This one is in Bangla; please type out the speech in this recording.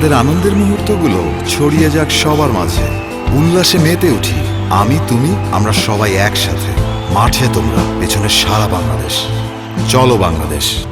আমাদের আনন্দের মুহূর্তগুলো ছড়িয়ে যাক সবার মাঝে। উল্লাসে মেতে উঠি। আমি, তুমি, আমরা সবাই একসাথে। মাঠে তোমরা, পেছনে সারা বাংলাদেশ। চলো বাংলাদেশ।